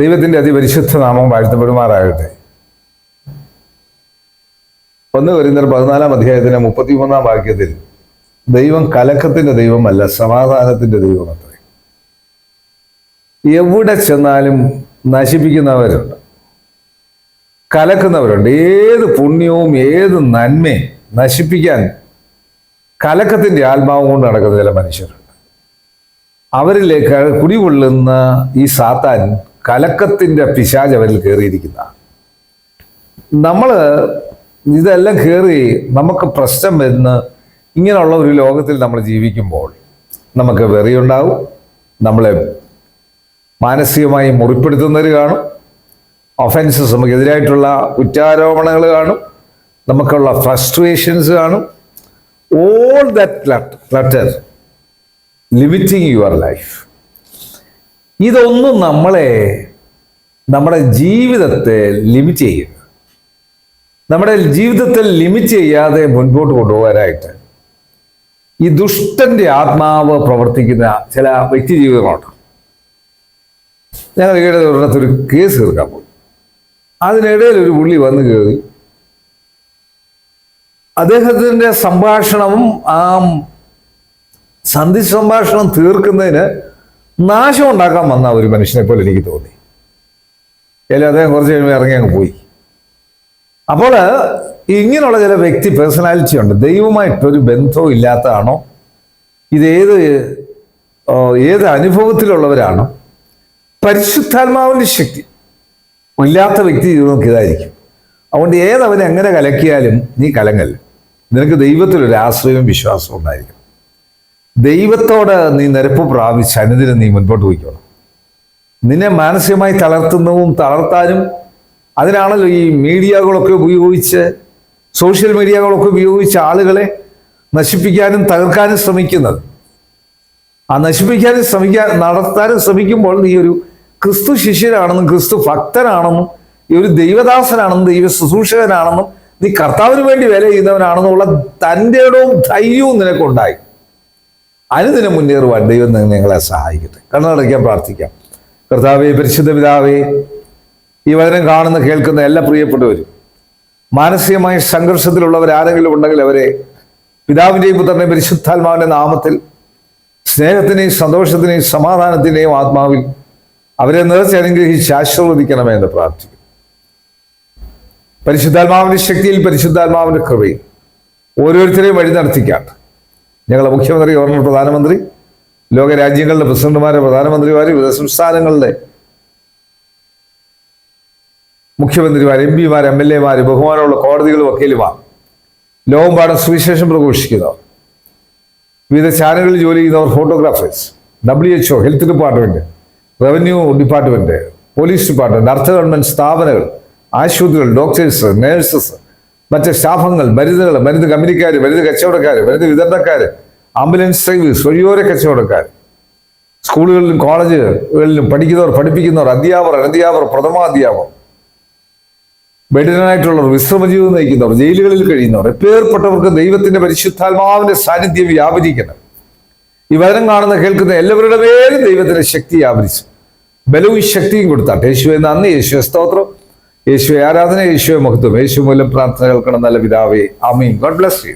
ദൈവത്തിന്റെ അതിപരിശുദ്ധ നാമം വാഴ്ത്തപ്പെടുമാറാകട്ടെ. ഒന്ന് വരുന്നർ പതിനാലാം അധ്യായത്തിന്റെ മുപ്പത്തിമൂന്നാം വാക്യത്തിൽ ദൈവം കലക്കത്തിന്റെ ദൈവമല്ല സമാധാനത്തിന്റെ ദൈവമത്രേ. എവിടെ ചെന്നാലും നശിപ്പിക്കുന്നവരുണ്ട്. കലക്കുന്നവരുണ്ട്. ഏത് പുണ്യവും ഏത് നന്മയും നശിപ്പിക്കാൻ കലക്കത്തിന്റെ ആത്മാവ് കൊണ്ട് നടക്കുന്ന ചില മനുഷ്യരുണ്ട്. അവരിലേക്ക് കുടികൊള്ളുന്ന ഈ സാത്താൻ കലക്കത്തിന്റെ പിശാജ് അവരിൽ കയറിയിരിക്കുന്ന നമ്മൾ ഇതെല്ലാം കയറി നമുക്ക് പ്രശ്നം വരുന്ന ഇങ്ങനെയുള്ള ഒരു ലോകത്തിൽ നമ്മൾ ജീവിക്കുമ്പോൾ നമുക്ക് വെറിയുണ്ടാവും. നമ്മളെ മാനസികമായി മുറിപ്പെടുത്തുന്നവർ കാണും. ഒഫൻസസ് നമുക്കെതിരായിട്ടുള്ള കുറ്റാരോപണങ്ങൾ കാണും. നമുക്കുള്ള ഫ്രസ്ട്രേഷൻസ് കാണും. All that clutter limiting your life ഇതൊന്നും നമ്മളെ നമ്മുടെ ജീവിതത്തെ ലിമിറ്റ് ചെയ്യും നമ്മുടെ ജീവിതത്തെ ലിമിറ്റ് ചെയ്യാതെ മുൻപോട്ട് കൊണ്ടുപോകാനായിട്ട് ഈ ദുഷ്ടന്റെ ആത്മാവ് പ്രവർത്തിക്കുന്ന ചില വ്യക്തി ജീവിതങ്ങളുണ്ട് ഞങ്ങൾ ഈയിടെ ഒരിടത്തൊരു കേസ് തീർക്കാൻ പോയി. അതിനിടയിൽ ഒരു പുള്ളി വന്നു കയറി അദ്ദേഹത്തിന്റെ സംഭാഷണവും ആ സന്ധി സംഭാഷണം തീർക്കുന്നതിന് നാശം ഉണ്ടാക്കാൻ വന്ന ഒരു മനുഷ്യനെ പോലെ എനിക്ക് തോന്നി. എല്ലാം അദ്ദേഹം കുറച്ച് കഴിയുമ്പോൾ ഇറങ്ങി അങ്ങ് പോയി. അപ്പോൾ ഇങ്ങനെയുള്ള ചില വ്യക്തി പേഴ്സണാലിറ്റി ഉണ്ട്. ദൈവമായിട്ടൊരു ബന്ധവും ഇല്ലാത്തതാണോ? ഇതേത് ഏത് അനുഭവത്തിലുള്ളവരാണോ? പരിശുദ്ധാത്മാവിന്റെ ശക്തി. ഇല്ലാത്ത വ്യക്തി നമുക്ക് ഇതായിരിക്കും. അതുകൊണ്ട് ഏതവനെ എങ്ങനെ കലക്കിയാലും നീ കലങ്ങല്ല. നിനക്ക് ദൈവത്തിലൊരു ആശ്രയവും വിശ്വാസവും ഉണ്ടായിരിക്കും ദൈവത്തോട് നീ നിരപ്പ് പ്രാപിച്ച് അനുദിനം നീ മുൻപോട്ട് പോയിക്കോണം നിന്നെ മാനസികമായി തളർത്തുന്നതും തളർത്താനും അതിനാണല്ലോ ഈ മീഡിയകളൊക്കെ ഉപയോഗിച്ച് സോഷ്യൽ മീഡിയകളൊക്കെ ഉപയോഗിച്ച് ആളുകളെ നശിപ്പിക്കാനും തകർക്കാനും ശ്രമിക്കുന്നത്. ആ നശിപ്പിക്കാനും ശ്രമിക്കാൻ നടത്താനും ശ്രമിക്കുമ്പോൾ നീ ഒരു ക്രിസ്തു ശിഷ്യനാണെന്നും ക്രിസ്തു ഭക്തനാണെന്നും ഈ ഒരു ദൈവദാസനാണെന്നും ദൈവ ശുശ്രൂഷകനാണെന്നും നീ കർത്താവിന് വേണ്ടി വില ചെയ്യുന്നവനാണെന്നുള്ള തന്റെ ഇടവും ധൈര്യവും നിനക്കുണ്ടായി. അനുദിനം മുന്നേറുവാൻ ദൈവം നിങ്ങളെ സഹായിക്കട്ടെ. കണ്ണടയ്ക്കാൻ പ്രാർത്ഥിക്കാം. കർത്താവെ പരിശുദ്ധ പിതാവേ ഈ വചനം കാണുന്ന കേൾക്കുന്ന എല്ലാ പ്രിയപ്പെട്ടവരും മാനസികമായ സംഘർഷത്തിലുള്ളവർ ആരെങ്കിലും ഉണ്ടെങ്കിൽ അവരെ പിതാവിന്റെയും പുത്രന്റെയും പരിശുദ്ധാത്മാവിന്റെ നാമത്തിൽ സ്നേഹത്തിനെയും സന്തോഷത്തിനെയും സമാധാനത്തിന്റെയും ആത്മാവിൽ അവരെ നിറച്ചനുഗ്രഹിച്ച് ആശീർവദിക്കണമേ എന്ന് പ്രാർത്ഥിക്കും പരിശുദ്ധാത്മാവിന്റെ ശക്തിയിൽ പരിശുദ്ധാത്മാവിന്റെ കൃപയിൽ ഓരോരുത്തരെയും വഴി നടത്തിക്കാട്ട് ഞങ്ങളുടെ മുഖ്യമന്ത്രി ഗവർണർ പ്രധാനമന്ത്രി ലോകരാജ്യങ്ങളുടെ പ്രസിഡന്റുമാരെ പ്രധാനമന്ത്രിമാർ വിവിധ സംസ്ഥാനങ്ങളുടെ മുഖ്യമന്ത്രിമാർ എം പിമാർ എം എൽ എമാർ ബഹുമാനമുള്ള കോടതികൾ വക്കീലുമാർ ലോകമ്പാടം സുവിശേഷം പ്രഘോഷിക്കുന്നവർ വിവിധ ചാനലുകളിൽ ജോലി ചെയ്യുന്നവർ photographers W H O health department revenue department police department അർദ്ധ ഗവൺമെന്റ് സ്ഥാപനങ്ങൾ ആശുപത്രികൾ ഡോക്ടേഴ്സ് നേഴ്സസ് മറ്റ് സ്റ്റാഫങ്ങൾ മരുന്നുകൾ മരുന്ന് കമ്പനിക്കാർ മരുന്ന് കച്ചവടക്കാർ മരുന്ന് വിതരണക്കാർ ആംബുലൻസ് സർവീസ് വഴിയോര കച്ചവടക്കാർ സ്കൂളുകളിലും കോളേജുകളിലും പഠിക്കുന്നവർ പഠിപ്പിക്കുന്നവർ അധ്യാപകർ അനധ്യാപകർ പ്രഥമാധ്യാപകർ ബെഡിനായിട്ടുള്ളവർ വിശ്രമജീവിതം നയിക്കുന്നവർ ജയിലുകളിൽ കഴിയുന്നവർ പേർപ്പെട്ടവർക്ക് ദൈവത്തിന്റെ പരിശുദ്ധാത്മാവിന്റെ സാന്നിധ്യം വ്യാപരിക്കണം. ഈ വചനം കാണുന്ന കേൾക്കുന്ന എല്ലാവരുടെ പേരും ദൈവത്തിന്റെ ശക്തി വ്യാപരിച്ചു. ബലവും ശക്തിയും കൊടുത്താട്ടെ യേശു എന്ന് അന്ന് യേശു സ്തോത്രം. യേശുവെ ആരാധന യേശുവെ മഹത്വം. യേശു മൂലം പ്രാർത്ഥന കേൾക്കണം. നല്ല പിതാവേ അമീൻ ഗോഡ് ബ്ലസ് യു